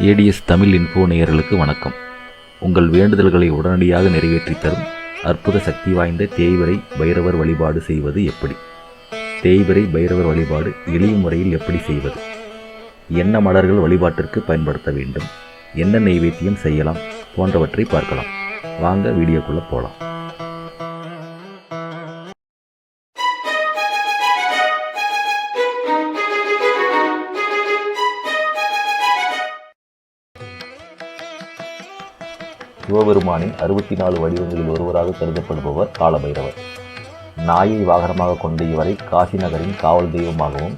ADS Tamil info நேயர்களுக்கு வணக்கம். உங்கள் வேண்டுதல்களை உடனடியாக நிறைவேற்றித் தரும் அற்புத சக்தி வாய்ந்த தேய்வரை பைரவர் வழிபாடு செய்வது எப்படி? தேய்வரை பைரவர் வழிபாடு எளிய முறையில் எப்படி செய்வது? என்ன மலர்கள் வழிபாட்டிற்கு பயன்படுத்த வேண்டும்? என்ன நெய்வேத்தியம் செய்யலாம்? போன்றவற்றை பார்க்கலாம். வாங்க வீடியோக்குள்ளே போகலாம் சிவபெருமானின் அறுபத்தி நாலு வடிவங்களில் ஒருவராக கருதப்படுபவர் காலபைரவர். நாயை வாகனமாக கொண்ட இவரை காசி நகரின் காவல் தெய்வமாகவும்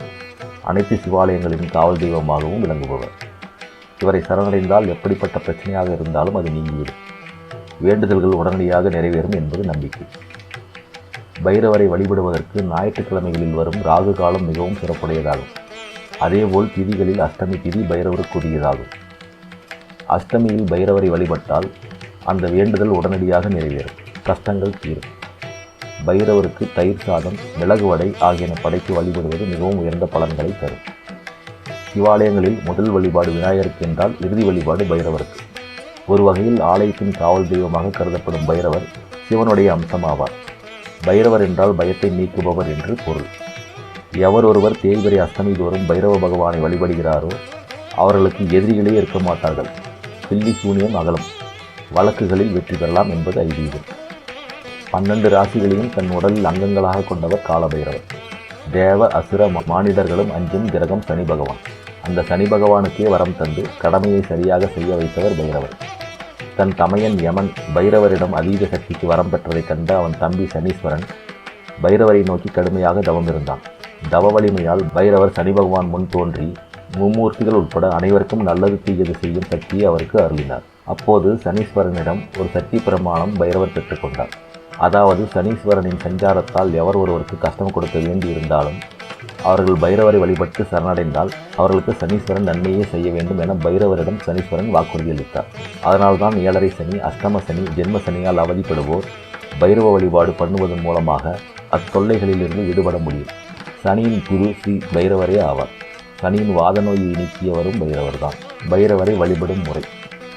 அனைத்து சிவாலயங்களின் காவல் தெய்வமாகவும் விளங்குபவர். இவரை சரணடைந்தால் எப்படிப்பட்ட பிரச்சனையாக இருந்தாலும் அது நீங்கிவிடும். வேண்டுதல்கள் உடனடியாக நிறைவேறும் என்பது நம்பிக்கை. பைரவரை வழிபடுவதற்கு ஞாயிற்றுக்கிழமைகளில் வரும் ராகு காலம் மிகவும் சிறப்புடையதாகும். அதேபோல் திதிகளில் அஷ்டமி திதி பைரவருக்குரியதாகும் அஷ்டமியில் பைரவரை வழிபட்டால் அந்த வேண்டுதல் உடனடியாக நிறைவேறும். கஷ்டங்கள் தீரும். பைரவருக்கு தயிர் சாதம் மிளகு வடை ஆகியன படைத்து வழிபடுவது மிகவும் உயர்ந்த பலன்களை தரும். சிவாலயங்களில் முதல் வழிபாடு விநாயகருக்கு என்றால் இறுதி வழிபாடு பைரவருக்கு. ஒரு வகையில் ஆலயத்தின் காவல் தெய்வமாக கருதப்படும் பைரவர் சிவனுடைய அம்சமாவார். பைரவர் என்றால் பயத்தை நீக்குபவர் என்று பொருள். எவர் ஒருவர் தேய்பிரை அஷ்டமி தோறும் பைரவ பகவானை வழிபடுகிறாரோ அவர்களுக்கு எதிரிகளே இருக்க மாட்டார்கள். பில்லி சூனியம் அகலம். வழக்குகளில் வெற்றி பெறலாம் என்பது ஐதீகம். பன்னெண்டு ராசிகளையும் தன் உடலில் அங்கங்களாக கொண்டவர் காலபைரவர். தேவ அசுர மானிடர்களும் அஞ்சும் கிரகம் சனி பகவான். அந்த சனி பகவானுக்கே வரம் தந்து கடமையை சரியாக செய்ய வைத்தவர் பைரவர். தன் தமையன் யமன் பைரவரிடம் அதீத சக்திக்கு வரம் பெற்றதைக் கண்ட அவன் தம்பி சனீஸ்வரன் பைரவரை நோக்கி கடுமையாக தவம் இருந்தான் தவ வலிமையால் பைரவர் சனி பகவான் முன் தோன்றி மும்மூர்த்திகள் உட்பட அனைவருக்கும் நல்லது தீயது செய்யும் சக்தியை அவருக்கு அருளினார். அப்போது சனீஸ்வரனிடம் ஒரு சக்தி பிரமாணம் பைரவர் பெற்றுக்கொண்டார் அதாவது சனீஸ்வரனின் சஞ்சாரத்தால் எவர் ஒருவருக்கு கஷ்டம் கொடுக்க வேண்டியிருந்தாலும் அவர்கள் பைரவரை வழிபட்டு சரணடைந்தால் அவர்களுக்கு சனீஸ்வரன் நன்மையே செய்ய வேண்டும் என பைரவரிடம் சனீஸ்வரன் வாக்குறுதி அளித்தார். அதனால்தான் ஏழரை சனி அஷ்டம சனி ஜென்ம சனியால் அவதிப்படுவோர் பைரவ வழிபாடு பண்ணுவதன் மூலமாக அத்தொல்லைகளிலிருந்து விடுபட முடியும். சனியின் குரு ஸ்ரீ பைரவரே ஆவார். சனியின் வாத நோயை நீக்கியவரும் பைரவர்தான். பைரவரை வழிபடும் முறை.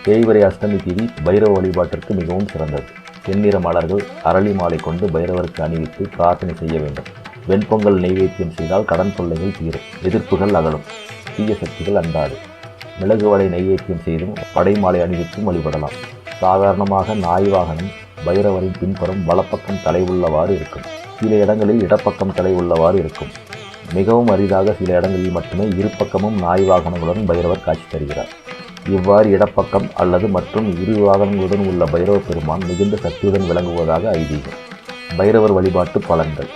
தேய்வரை அஷ்டமி திதி பைரவ வழிபாட்டிற்கு மிகவும் சிறந்தது. செந்நிற மலர்கள் அரளி மாலை கொண்டு பைரவருக்கு அணிவித்து பிரார்த்தனை செய்ய வேண்டும். வெண்பொங்கல் நெய்வேத்தியம் செய்தால் கடன் தொல்லைகள் தீரும். எதிர்ப்புகள் அகலும். தீய சக்திகள் அண்டாது. மிளகு வலை நெய்வேத்தியம் செய்தும் படை மாலை அணிவித்தும் வழிபடலாம். சாதாரணமாக நாய் வாகனம் பைரவரின் பின்புறம் வலப்பக்கம் தலை உள்ளவாறு இருக்கும். சில இடங்களில் இடப்பக்கம் தலை உள்ளவாறு இருக்கும். மிகவும் அரிதாக சில இடங்களில் மட்டுமே இருபக்கமும் நாய் வாகனங்களுடன் பைரவர் காட்சி தருகிறார். இவ்வாறு இடப்பக்கம் அல்லது மற்றும் இரு வாகனங்களுடன் உள்ள பைரவ பெருமான் மிகுந்த சக்தியுடன் விளங்குவதாக ஐதீகம். பைரவர் வழிபாட்டு பலன்கள்.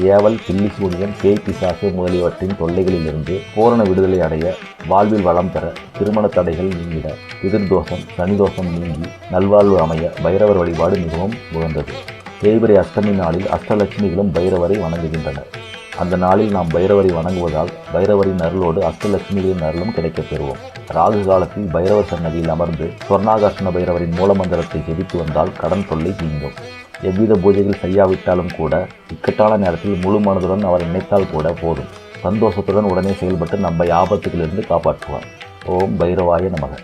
ஏவல் பில்லி சூனியம் பேய் பிசாசு முதலியவற்றின் தொல்லைகளிலிருந்து பூரண விடுதலை அடைய வாழ்வில் வளம் பெற திருமண தடைகள் நீங்கிட பிதிர்தோஷம் சனிதோஷம் நீங்கி நல்வாழ்வு அமைய பைரவர் வழிபாடு மிகவும் உகந்தது. தேய்பிரை அஷ்டமி நாளில் அஷ்டலட்சுமிகளும் பைரவரை வணங்குகின்றனர். அந்த நாளில் நாம் பைரவரை வணங்குவதால் பைரவரின் அருளோடு அஷ்டலட்சுமிகளின் அருளும் கிடைக்கப் பெறுவோம் ராகு காலத்தில் பைரவர் சன்னதியில் அமர்ந்து சொர்ணாகர்ஷ்ண பைரவரின் மூலமந்திரத்தை ஜெபித்து வந்தால் கடன் தொல்லை தீங்கும் எவ்வித பூஜைகள் செய்யாவிட்டாலும் கூட இக்கட்டான நேரத்தில் முழு மனதுடன் அவர் நினைத்தால் கூட போதும். சந்தோஷத்துடன் உடனே செயல்பட்டு நம்மை ஆபத்துகளிலிருந்து காப்பாற்றுவார். ஓம் பைரவாய நமக.